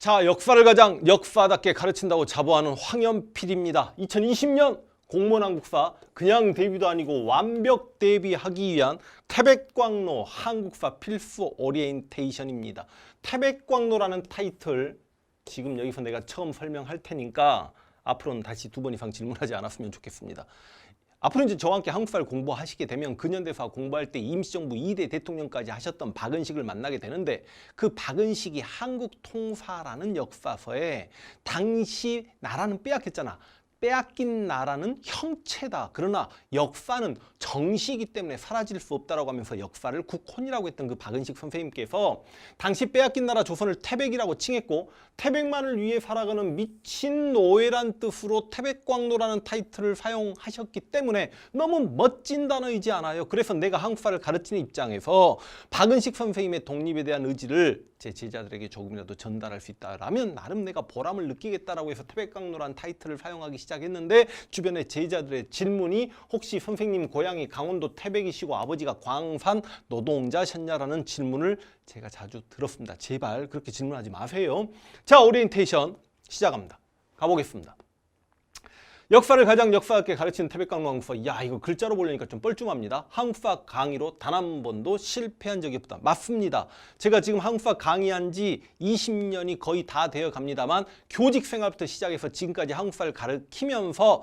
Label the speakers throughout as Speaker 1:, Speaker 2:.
Speaker 1: 자, 역사를 가장 역사답게 가르친다고 자부하는 황연필입니다. 2020년 공무원 한국사 그냥 대비도 아니고 완벽 대비하기 위한 태백광로 한국사 필수 오리엔테이션입니다. 태백광로라는 타이틀 지금 여기서 내가 처음 설명할 테니까 앞으로는 다시 두 번 이상 질문하지 않았으면 좋겠습니다. 앞으로 이제 저와 함께 한국사를 공부하시게 되면 근현대사 공부할 때 임시정부 2대 대통령까지 하셨던 박은식을 만나게 되는데 그 박은식이 한국 통사라는 역사서에 당시 나라는 빼앗겼잖아. 빼앗긴 나라는 형체다. 그러나 역사는 정시이기 때문에 사라질 수 없다라고 하면서 역사를 국혼이라고 했던 그 박은식 선생님께서 당시 빼앗긴 나라 조선을 태백이라고 칭했고 태백만을 위해 살아가는 미친 노예란 뜻으로 태백광로라는 타이틀을 사용하셨기 때문에 너무 멋진 단어이지 않아요. 그래서 내가 한국사를 가르치는 입장에서 박은식 선생님의 독립에 대한 의지를 제 제자들에게 조금이라도 전달할 수 있다라면 나름 내가 보람을 느끼겠다라고 해서 태백광로라는 타이틀을 사용하기 시작했는데 주변의 제자들의 질문이 혹시 선생님 고향이 강원도 태백이시고 아버지가 광산 노동자셨냐라는 질문을 제가 자주 들었습니다. 제발 그렇게 질문하지 마세요. 자, 오리엔테이션 시작합니다. 가보겠습니다. 역사를 가장 역사 있게 가르치는 태백강로 한국사. 야, 이거 글자로 보려니까 좀 뻘쭘합니다. 한국사 강의로 단 한 번도 실패한 적이 없다. 맞습니다. 제가 지금 한국사 강의한 지 20년이 거의 다 되어 갑니다만 교직 생활부터 시작해서 지금까지 한국사를 가르치면서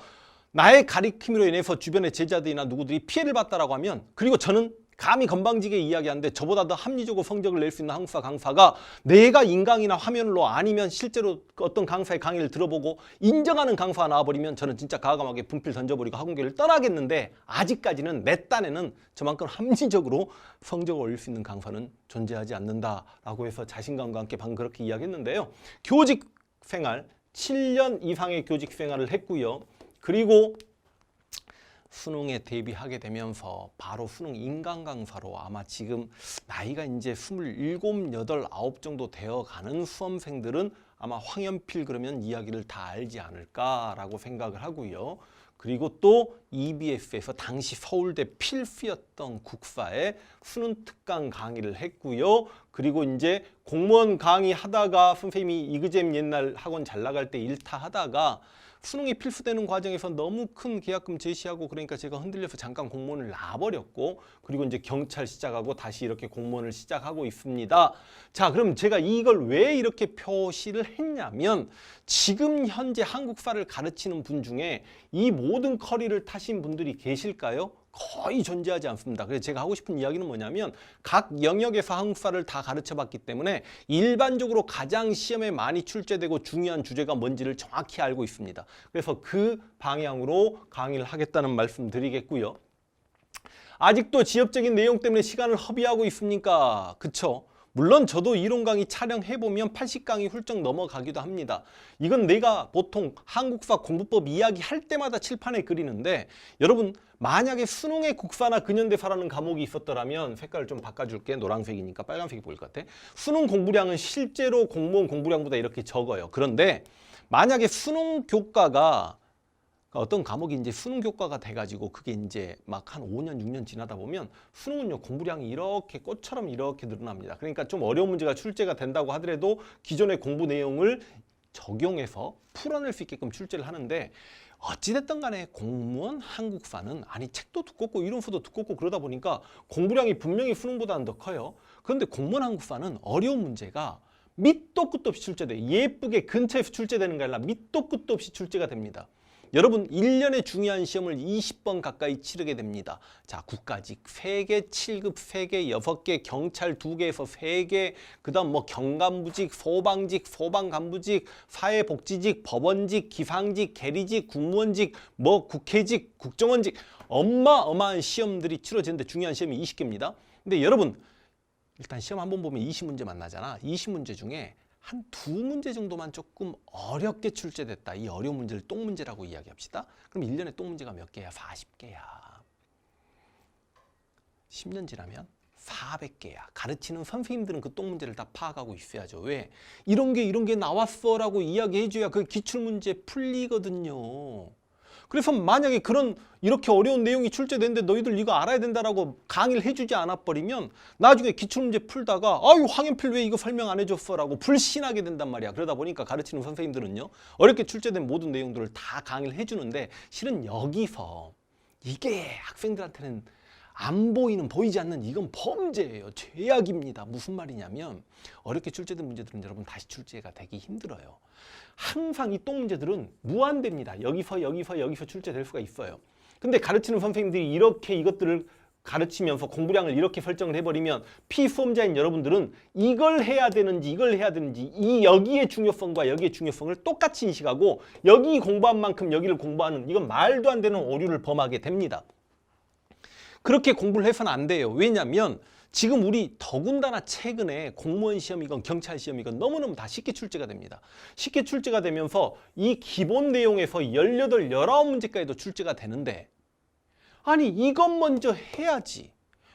Speaker 1: 나의 가르침으로 인해서 주변의 제자들이나 누구들이 피해를 봤다라고 하면 그리고 저는 감히 건방지게 이야기하는데 저보다 더 합리적으로 성적을 낼 수 있는 한국사 강사가 내가 인강이나 화면으로 아니면 실제로 어떤 강사의 강의를 들어보고 인정하는 강사가 나와버리면 저는 진짜 과감하게 분필 던져버리고 학원계를 떠나겠는데 아직까지는 내 딴에는 저만큼 합리적으로 성적을 올릴 수 있는 강사는 존재하지 않는다라고 해서 자신감과 함께 방금 그렇게 이야기했는데요. 교직 생활 7년 이상의 교직 생활을 했고요. 그리고 수능에 대비하게 되면서 바로 수능 인강 강사로 아마 지금 나이가 이제 27, 8, 9 정도 되어 가는 수험생들은 아마 황연필 그러면 이야기를 다 알지 않을까라고 생각을 하고요. 그리고 또 EBS에서 당시 서울대 필수였던 국사에 수능 특강 강의를 했고요. 그리고 이제 공무원 강의 하다가 선생님이 이그잼 옛날 학원 잘 나갈 때 일타 하다가 수능이 필수되는 과정에서 너무 큰 계약금 제시하고 그러니까 제가 흔들려서 잠깐 공무원을 놔버렸고 그리고 이제 경찰 시작하고 다시 이렇게 공무원을 시작하고 있습니다. 자 그럼 제가 이걸 왜 이렇게 표시를 했냐면 지금 현재 한국사를 가르치는 분 중에 이 모든 커리를 타신 분들이 계실까요? 거의 존재하지 않습니다. 그래서 제가 하고 싶은 이야기는 뭐냐면 각 영역에서 한국사를 다 가르쳐 봤기 때문에 일반적으로 가장 시험에 많이 출제되고 중요한 주제가 뭔지를 정확히 알고 있습니다. 그래서 그 방향으로 강의를 하겠다는 말씀 드리겠고요. 아직도 지엽적인 내용 때문에 시간을 허비하고 있습니까? 그쵸? 물론 저도 이론 강의 촬영해보면 80강이 훌쩍 넘어가기도 합니다. 이건 내가 보통 한국사 공부법 이야기 할 때마다 칠판에 그리는데 여러분 만약에 수능에 국사나 근현대사라는 과목이 있었더라면 색깔을 좀 바꿔줄게 노란색이니까 빨간색이 보일 것 같아. 수능 공부량은 실제로 공무원 공부량보다 이렇게 적어요. 그런데 만약에 수능 교과가 어떤 과목이 이제 수능 교과가 돼가지고 그게 이제 막 한 5년, 6년 지나다 보면 수능은요 공부량이 이렇게 꽃처럼 이렇게 늘어납니다. 그러니까 좀 어려운 문제가 출제가 된다고 하더라도 기존의 공부 내용을 적용해서 풀어낼 수 있게끔 출제를 하는데 어찌됐든 간에 공무원 한국사는 아니 책도 두껍고 이론서도 두껍고 그러다 보니까 공부량이 분명히 수능보다는 더 커요. 그런데 공무원 한국사는 어려운 문제가 밑도 끝도 없이 출제돼. 예쁘게 근처에서 출제되는 게 아니라 밑도 끝도 없이 출제가 됩니다. 여러분 1년에 중요한 시험을 20번 가까이 치르게 됩니다. 자, 국가직 3개, 7급 3개, 6개, 경찰 2개에서 3개, 그 다음 뭐 경간부직, 소방직, 소방간부직, 사회복지직, 법원직, 기상직, 계리직, 국무원직, 뭐 국회직, 국정원직 어마어마한 시험들이 치러지는데 중요한 시험이 20개입니다. 근데 여러분 일단 시험 한 번 보면 20문제만 나잖아. 20문제 중에 한 두 문제 정도만 조금 어렵게 출제됐다. 이 어려운 문제를 똥 문제라고 이야기합시다. 그럼 1년에 똥 문제가 몇 개야? 40개야. 10년 지나면 400개야. 가르치는 선생님들은 그 똥 문제를 다 파악하고 있어야죠. 왜? 이런 게 이런 게 나왔어라고 이야기해 줘야 그 기출 문제 풀리거든요. 그래서 만약에 그런 이렇게 어려운 내용이 출제됐는데 너희들 이거 알아야 된다라고 강의를 해주지 않아 버리면 나중에 기출문제 풀다가 아유 황현필 왜 이거 설명 안 해줬어라고 불신하게 된단 말이야. 그러다 보니까 가르치는 선생님들은요 어렵게 출제된 모든 내용들을 다 강의를 해주는데 실은 여기서 이게 학생들한테는 안 보이는 보이지 않는 이건 범죄예요. 죄악입니다. 무슨 말이냐면 어렵게 출제된 문제들은 여러분 다시 출제가 되기 힘들어요. 항상 이 똥 문제들은 무한대입니다. 여기서 여기서 여기서 출제될 수가 있어요. 근데 가르치는 선생님들이 이렇게 이것들을 가르치면서 공부량을 이렇게 설정을 해버리면 피수험자인 여러분들은 이걸 해야 되는지 이걸 해야 되는지 이 여기의 중요성과 여기의 중요성을 똑같이 인식하고 여기 공부한 만큼 여기를 공부하는 이건 말도 안 되는 오류를 범하게 됩니다. 그렇게 공부를 해서는 안 돼요. 왜냐하면 지금 우리 더군다나 최근에 공무원 시험이건 경찰 시험이건 너무너무 다 쉽게 출제가 됩니다. 쉽게 출제가 되면서 이 기본 내용에서 18, 19문제까지도 출제가 되는데 아니 이것 먼저 해야지.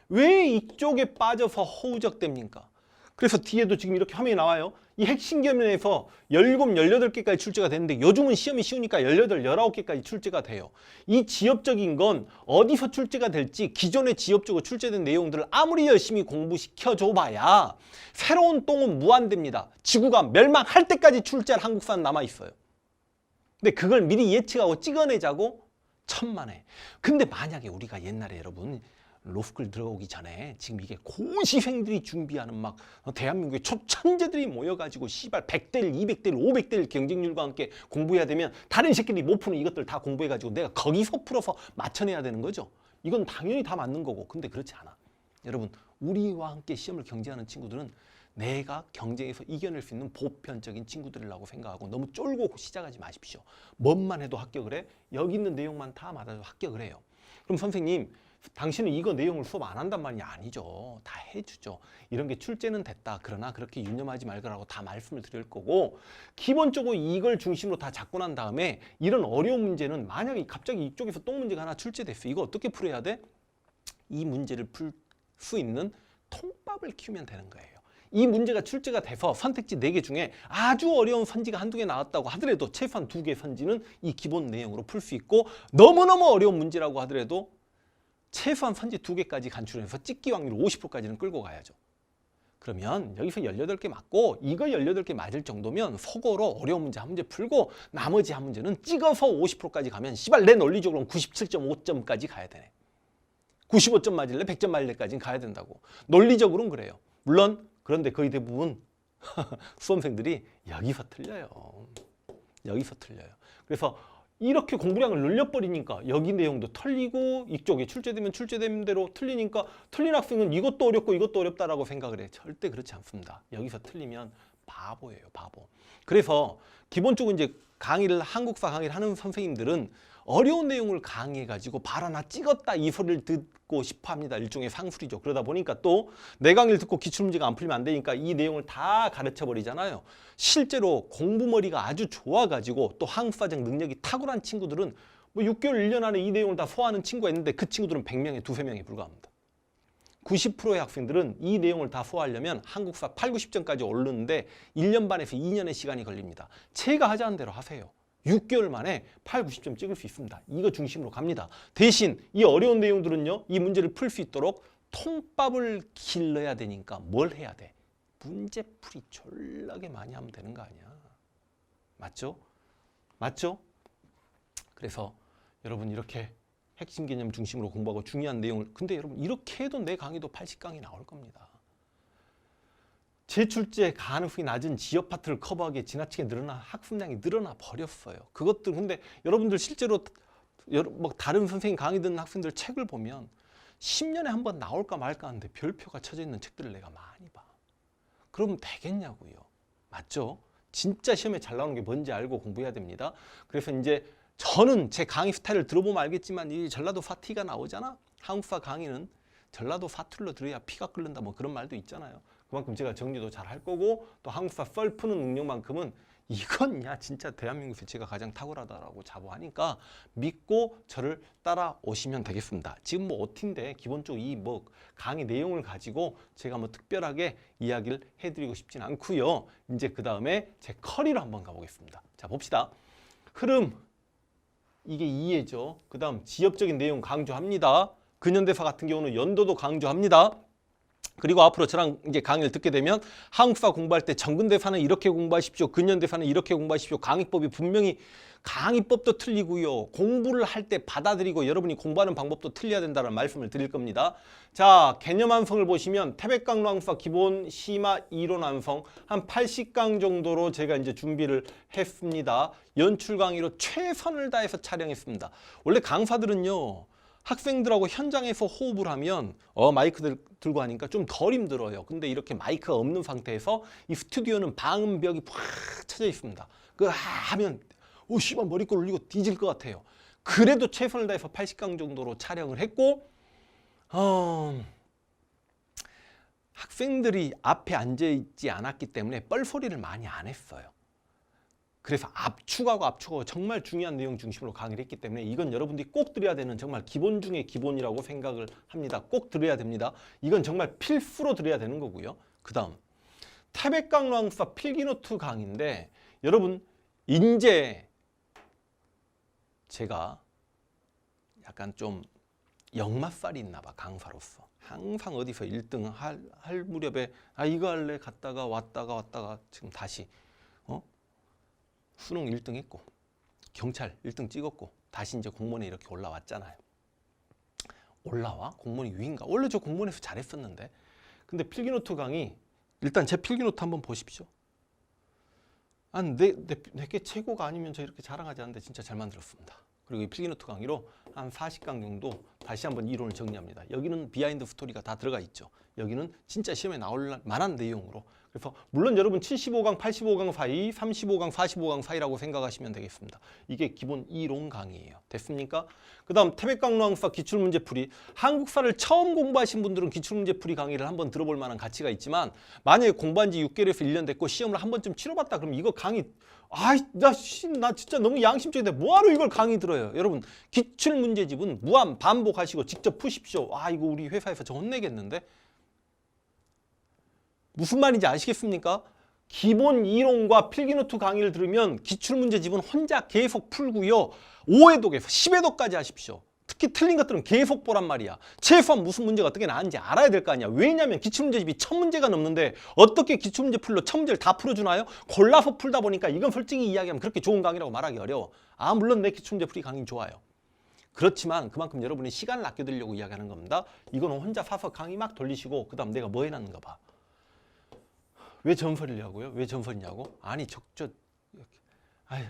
Speaker 1: 왜 이쪽에 빠져서 허우적됩니까? 그래서 뒤에도 지금 이렇게 화면이 나와요. 이 핵심 개념에서 17, 18개까지 출제가 되는데 요즘은 시험이 쉬우니까 18, 19개까지 출제가 돼요. 이 지엽적인 건 어디서 출제가 될지 기존에 지엽적으로 출제된 내용들을 아무리 열심히 공부시켜줘 봐야 새로운 똥은 무한대입니다. 지구가 멸망할 때까지 출제할 한국사는 남아있어요. 근데 그걸 미리 예측하고 찍어내자고 천만에. 근데 만약에 우리가 옛날에 여러분 로스쿨 들어오기 전에 지금 이게 고시생들이 준비하는 막 대한민국의 초천재들이 모여가지고 씨발 100대 1, 200대 1, 500대 1 경쟁률과 함께 공부해야 되면 다른 새끼들이 못 푸는 이것들 다 공부해가지고 내가 거기서 풀어서 맞춰내야 되는 거죠. 이건 당연히 다 맞는 거고 근데 그렇지 않아. 여러분 우리와 함께 시험을 경쟁하는 친구들은 내가 경쟁에서 이겨낼 수 있는 보편적인 친구들이라고 생각하고 너무 쫄고 시작하지 마십시오. 뭔만 해도 합격을 해? 여기 있는 내용만 다 맞아도 합격을 해요. 그럼 선생님 당신은 이거 내용을 수업 안 한단 말이 아니죠. 다 해주죠. 이런 게 출제는 됐다. 그러나 그렇게 유념하지 말거라고 다 말씀을 드릴 거고 기본적으로 이걸 중심으로 다 잡고 난 다음에 이런 어려운 문제는 만약에 갑자기 이쪽에서 똥 문제가 하나 출제됐어. 이거 어떻게 풀어야 돼? 이 문제를 풀 수 있는 통밥을 키우면 되는 거예요. 이 문제가 출제가 돼서 선택지 4개 중에 아주 어려운 선지가 한두 개 나왔다고 하더라도 최소한 두 개 선지는 이 기본 내용으로 풀 수 있고 너무너무 어려운 문제라고 하더라도 최소한 선지 두 개까지 간출해서 찍기 확률 50%까지는 끌고 가야죠. 그러면 여기서 18개 맞고 이거 18개 맞을 정도면 속어로 어려운 문제 한 문제 풀고 나머지 한 문제는 찍어서 50%까지 가면 씨발 내 논리적으로는 97.5점까지 가야 되네. 95점 맞을래 100점 맞을래까지는 가야 된다고. 논리적으로는 그래요. 물론 그런데 거의 대부분 수험생들이 여기서 틀려요. 여기서 틀려요. 그래서 이렇게 공부량을 늘려버리니까 여기 내용도 털리고 이쪽에 출제되면 출제된 대로 틀리니까 틀린 학생은 이것도 어렵고 이것도 어렵다라고 생각을 해. 절대 그렇지 않습니다. 여기서 틀리면 바보예요, 바보. 그래서 기본적으로 이제 강의를 한국사 강의를 하는 선생님들은 어려운 내용을 강의해가지고 발 하나 찍었다 이 소리를 듣고 싶어 합니다. 일종의 상술이죠. 그러다 보니까 또 내 강의를 듣고 기출 문제가 안 풀리면 안 되니까 이 내용을 다 가르쳐 버리잖아요. 실제로 공부머리가 아주 좋아가지고 또 한국사적 능력이 탁월한 친구들은 뭐 6개월, 1년 안에 이 내용을 다 소화하는 친구가 있는데 그 친구들은 100명에 두세 명에 불과합니다. 90%의 학생들은 이 내용을 다 소화하려면 한국사 8, 90점까지 오르는데 1년 반에서 2년의 시간이 걸립니다. 제가 하자는 대로 하세요. 6개월 만에 8, 90점 찍을 수 있습니다. 이거 중심으로 갑니다. 대신 이 어려운 내용들은요. 이 문제를 풀 수 있도록 통밥을 길러야 되니까 뭘 해야 돼? 문제풀이 졸라게 많이 하면 되는 거 아니야. 맞죠? 맞죠? 그래서 여러분 이렇게 핵심 개념 중심으로 공부하고 중요한 내용을 근데 여러분 이렇게 해도 내 강의도 80강이 나올 겁니다. 제출제 가능성이 낮은 지역 파트를 커버하기에 지나치게 늘어나 학습량이 늘어나 버렸어요. 그것들 근데 여러분들 실제로 여러, 뭐 다른 선생님 강의 듣는 학생들 책을 보면 10년에 한 번 나올까 말까 하는데 별표가 쳐져 있는 책들을 내가 많이 봐. 그럼 되겠냐고요. 맞죠? 진짜 시험에 잘 나오는 게 뭔지 알고 공부해야 됩니다. 그래서 이제 저는 제 강의 스타일을 들어보면 알겠지만 이 전라도 사티가 나오잖아. 한국사 강의는 전라도 사투리로 들어야 피가 끓는다 뭐 그런 말도 있잖아요. 그만큼 제가 정리도 잘 할 거고 또 한국사 썰 푸는 능력만큼은 이건 야 진짜 대한민국에서 제가 가장 탁월하다라고 자부하니까 믿고 저를 따라오시면 되겠습니다. 지금 뭐 OT인데 기본적으로 이 뭐 강의 내용을 가지고 제가 뭐 특별하게 이야기를 해드리고 싶진 않고요. 이제 그 다음에 제 커리로 한번 가보겠습니다. 자 봅시다. 흐름 이게 이해죠. 그 다음 지엽적인 내용 강조합니다. 근현대사 같은 경우는 연도도 강조합니다. 그리고 앞으로 저랑 이제 강의를 듣게 되면 한국사 공부할 때 정근대사는 이렇게 공부하십시오. 근현대사는 이렇게 공부하십시오. 강의법이 분명히 강의법도 틀리고요. 공부를 할 때 받아들이고 여러분이 공부하는 방법도 틀려야 된다는 말씀을 드릴 겁니다. 자, 개념 완성을 보시면 태백강로 한국사 기본 심화 이론 완성 한 80강 정도로 제가 이제 준비를 했습니다. 연출 강의로 최선을 다해서 촬영했습니다. 원래 강사들은요. 학생들하고 현장에서 호흡을 하면 어 마이크 들, 들고 하니까 좀 덜 힘들어요. 근데 이렇게 마이크가 없는 상태에서 이 스튜디오는 방음벽이 팍 쳐져 있습니다. 그 하면 오 씨발 머리꼴 울리고 뒤질 것 같아요. 그래도 최선을 다해서 80강 정도로 촬영을 했고 어, 학생들이 앞에 앉아 있지 않았기 때문에 뻘소리를 많이 안 했어요. 그래서 압축하고 압축하고 정말 중요한 내용 중심으로 강의를 했기 때문에 이건 여러분들이 꼭 들어야 되는 정말 기본 중의 기본이라고 생각을 합니다. 꼭 들어야 됩니다. 이건 정말 필수로 들어야 되는 거고요. 그 다음 태백강로 항사 필기노트 강의인데 여러분 인제 제가 약간 좀 역맛살이 있나 봐 강사로서 항상 어디서 1등 할, 할 무렵에 아 이거 할래 갔다가 왔다가 왔다가 지금 다시 어 수능 1등 했고 경찰 1등 찍었고 다시 이제 공무원에 이렇게 올라왔잖아요. 올라와? 공무원이 위인가? 원래 저 공무원에서 잘했었는데 근데 필기노트 강의 일단 제 필기노트 한번 보십시오. 안내 내게 최고가 아니면 저 이렇게 자랑하지 않는데 진짜 잘 만들었습니다. 그리고 이 필기노트 강의로 한 40강 정도 다시 한번 이론을 정리합니다. 여기는 비하인드 스토리가 다 들어가 있죠. 여기는 진짜 시험에 나올 만한 내용으로. 그래서 물론 여러분 75강, 85강 사이, 35강, 45강 사이라고 생각하시면 되겠습니다. 이게 기본 이론 강의예요. 됐습니까? 그 다음 태백강로 항사 기출문제풀이 한국사를 처음 공부하신 분들은 기출문제풀이 강의를 한번 들어볼 만한 가치가 있지만 만약에 공부한 지 6개월에서 1년 됐고 시험을 한 번쯤 치러봤다 그럼 이거 강의 아이 나, 씨, 나 진짜 너무 양심적인데 뭐하러 이걸 강의 들어요 여러분 기출문제집은 무한 반복하시고 직접 푸십시오 아 이거 우리 회사에서 저 혼내겠는데 무슨 말인지 아시겠습니까? 기본 이론과 필기노트 강의를 들으면 기출문제 집은 혼자 계속 풀고요. 5회독에서 10회독까지 하십시오. 특히 틀린 것들은 계속 보란 말이야. 최소한 무슨 문제가 어떻게 나왔는지 알아야 될 거 아니야. 왜냐하면 기출문제집이 천 문제가 넘는데 어떻게 기출문제 풀로 천 문제를 다 풀어주나요? 골라서 풀다 보니까 이건 솔직히 이야기하면 그렇게 좋은 강의라고 말하기 어려워. 아 물론 내 기출문제 풀이 강의 좋아요. 그렇지만 그만큼 여러분이 시간을 아껴드리려고 이야기하는 겁니다. 이거는 혼자 사서 강의 막 돌리시고 그 다음 내가 뭐 해놨는가 봐. 왜 전설이냐고요? 왜 전설이냐고? 아니 적저 아유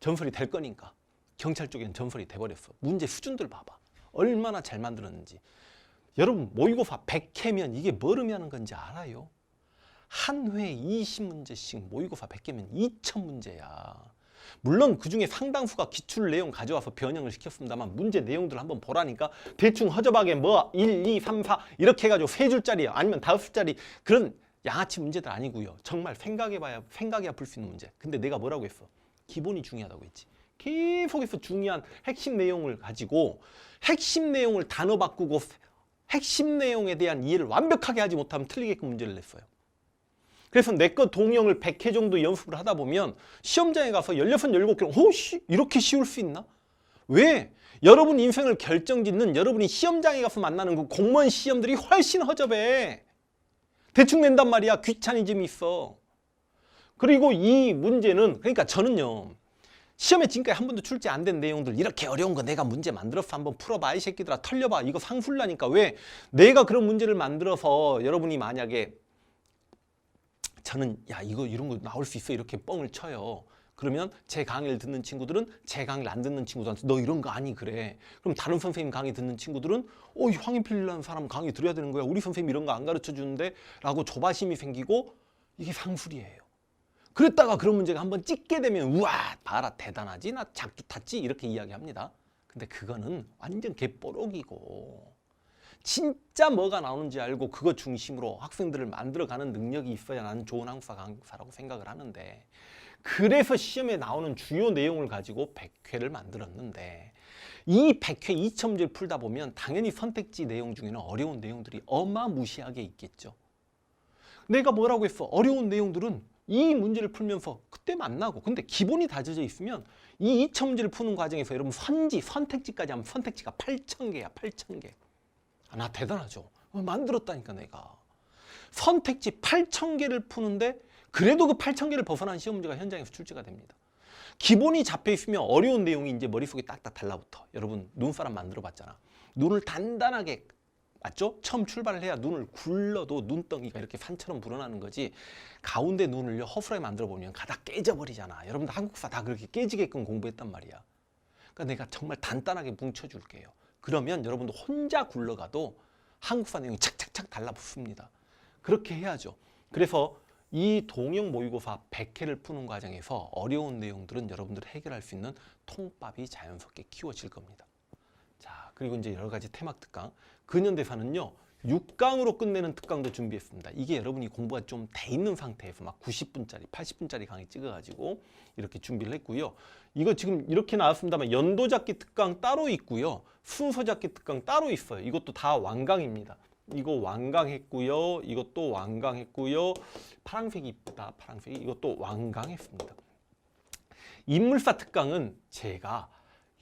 Speaker 1: 전설이 될 거니까 경찰 쪽엔 전설이 돼버렸어. 문제 수준들 봐봐. 얼마나 잘 만들었는지. 여러분 모의고사 100회면 이게 뭘 의미하는 건지 알아요? 한 회에 20문제씩 모의고사 100개면 2000문제야. 물론 그 중에 상당수가 기출 내용 가져와서 변형을 시켰습니다만 문제 내용들을 한번 보라니까 대충 허접하게 뭐 1, 2, 3, 4 이렇게 해가지고 세 줄짜리 아니면 다섯 줄짜리 그런 양아치 문제들 아니고요. 정말 생각해봐야 생각해야 풀수 있는 문제. 근데 내가 뭐라고 했어? 기본이 중요하다고 했지. 계속해서 중요한 핵심 내용을 가지고 핵심 내용을 단어 바꾸고 핵심 내용에 대한 이해를 완벽하게 하지 못하면 틀리게끔 문제를 냈어요. 그래서 내 거 동영을 100회 정도 연습을 하다 보면 시험장에 가서 16, 17개 호씨 이렇게 쉬울 수 있나? 왜? 여러분 인생을 결정짓는 여러분이 시험장에 가서 만나는 그 공무원 시험들이 훨씬 허접해. 대충 낸단 말이야. 귀차니즘이 있어. 그리고 이 문제는 그러니까 저는요. 시험에 지금까지 한 번도 출제 안 된 내용들 이렇게 어려운 거 내가 문제 만들어서 한번 풀어봐 이 새끼들아 털려봐 이거 상술라니까 왜 내가 그런 문제를 만들어서 여러분이 만약에 저는 야 이거 이런 거 나올 수 있어 이렇게 뻥을 쳐요 그러면 제 강의를 듣는 친구들은 제 강의를 안 듣는 친구들한테 너 이런 거 아니 그래. 그럼 다른 선생님 강의 듣는 친구들은 어이 황인필이라는 사람 강의 들어야 되는 거야. 우리 선생님 이런 거 안 가르쳐 주는데 라고 조바심이 생기고 이게 상술이에요. 그랬다가 그런 문제가 한번 찍게 되면 우와 봐라 대단하지? 나 작두 탔지? 이렇게 이야기합니다. 근데 그거는 완전 개뽀록이고 진짜 뭐가 나오는지 알고 그거 중심으로 학생들을 만들어가는 능력이 있어야 나는 좋은 한국사 강사라고 생각을 하는데 그래서 시험에 나오는 주요 내용을 가지고 100회를 만들었는데 이 100회 2,000문제를 풀다 보면 당연히 선택지 내용 중에는 어려운 내용들이 어마무시하게 있겠죠. 내가 뭐라고 했어? 어려운 내용들은 이 문제를 풀면서 그때 만나고 근데 기본이 다져져 있으면 이 2차 문제를 푸는 과정에서 여러분 선지, 선택지까지 하면 선택지가 8,000개야 8,000개 아, 나 대단하죠 어, 만들었다니까 내가 선택지 8,000개를 푸는데 그래도 그 8,000개를 벗어난 시험 문제가 현장에서 출제가 됩니다. 기본이 잡혀 있으면 어려운 내용이 이제 머릿속에 딱딱 달라붙어. 여러분 눈사람 만들어 봤잖아. 눈을 단단하게 맞죠? 처음 출발을 해야 눈을 굴러도 눈덩이가 이렇게 산처럼 불어나는 거지. 가운데 눈을 허술하게 만들어 보면 가다 깨져버리잖아. 여러분들 한국사 다 그렇게 깨지게끔 공부했단 말이야. 그러니까 내가 정말 단단하게 뭉쳐줄게요. 그러면 여러분들 혼자 굴러가도 한국사 내용이 착착착 달라붙습니다. 그렇게 해야죠. 그래서 이 동영 모의고사 100회를 푸는 과정에서 어려운 내용들은 여러분들이 해결할 수 있는 통밥이 자연스럽게 키워질 겁니다 자, 그리고 이제 여러 가지 테마 특강. 근현대사는요. 6강으로 끝내는 특강도 준비했습니다. 이게 여러분이 공부가 좀 돼 있는 상태에서 막 90분짜리, 80분짜리 강의 찍어가지고 이렇게 준비를 했고요. 이거 지금 이렇게 나왔습니다만 연도잡기 특강 따로 있고요. 순서잡기 특강 따로 있어요. 이것도 다 완강입니다. 이거 완강했고요. 이것도 완강했고요. 파랑색이 이쁘다. 파랑색이 이것도 완강했습니다. 인물사 특강은 제가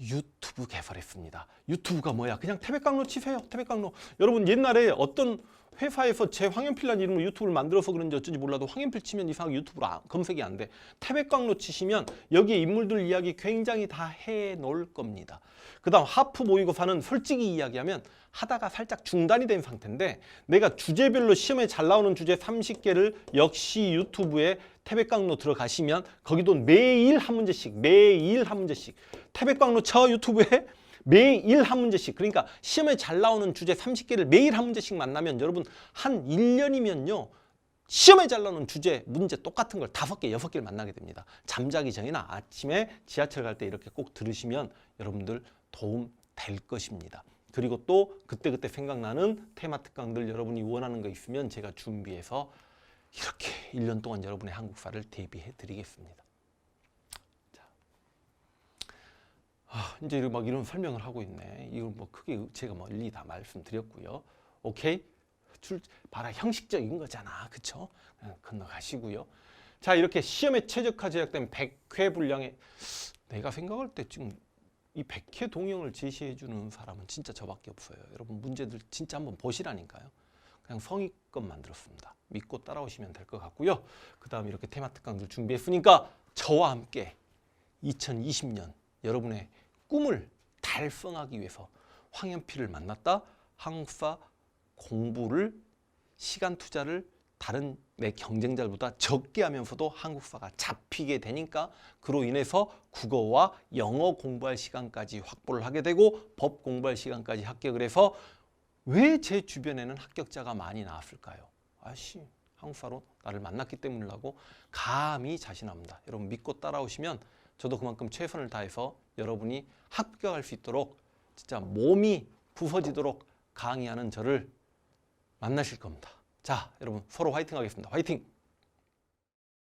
Speaker 1: 유튜브 개설했습니다. 유튜브가 뭐야? 그냥 태백강로 치세요. 태백강로. 여러분 옛날에 어떤 회사에서 제 황현필이라는 이름으로 유튜브를 만들어서 그런지 어쩐지 몰라도 황현필 치면 이상하게 유튜브로 아- 검색이 안 돼. 태백강로 치시면 여기에 인물들 이야기 굉장히 다 해놓을 겁니다. 그 다음 하프 모의고사는 솔직히 이야기하면 하다가 살짝 중단이 된 상태인데 내가 주제별로 시험에 잘 나오는 주제 30개를 역시 유튜브에 태백강로 들어가시면 거기도 매일 한 문제씩 매일 한 문제씩. 태백강로 쳐 유튜브에 매일 한 문제씩. 그러니까 시험에 잘 나오는 주제 30개를 매일 한 문제씩 만나면 여러분 한 1년이면요 시험에 잘 나오는 주제 문제 똑같은 걸 다섯 개 여섯 개를 만나게 됩니다. 잠자기 전이나 아침에 지하철 갈 때 이렇게 꼭 들으시면 여러분들 도움 될 것입니다. 그리고 또 그때그때 생각나는 테마 특강들 여러분이 원하는 거 있으면 제가 준비해서 이렇게 1년 동안 여러분의 한국사를 대비해 드리겠습니다 아, 이제 막 이런 설명을 하고 있네. 이거 뭐 크게 제가 뭐 일일이 다 말씀드렸고요. 오케이? 출 봐라 형식적인 거잖아. 그쵸? 건너가시고요. 자, 이렇게 시험에 최적화 제작된 100회 분량의 내가 생각할 때 지금 이 100회 동영을 제시해 주는 사람은 진짜 저밖에 없어요. 여러분 문제들 진짜 한번 보시라니까요. 그냥 성의껏 만들었습니다. 믿고 따라오시면 될 것 같고요. 그 다음 이렇게 테마 특강들 준비했으니까 저와 함께 2020년 여러분의 꿈을 달성하기 위해서 황현필을 만났다 한국사 공부를 시간 투자를 다른 내 경쟁자들보다 적게 하면서도 한국사가 잡히게 되니까 그로 인해서 국어와 영어 공부할 시간까지 확보를 하게 되고 법 공부할 시간까지 합격을 해서 왜 제 주변에는 합격자가 많이 나왔을까요? 아씨 한국 사로 나를 만났기 때문이라고 감히 자신합니다. 여러분 믿고 따라오시면 저도 그만큼 최선을 다해서 여러분이 합격할 수 있도록 진짜 몸이 부서지도록 강의하는 저를 만나실 겁니다. 자, 여러분 서로 화이팅 하겠습니다. 화이팅!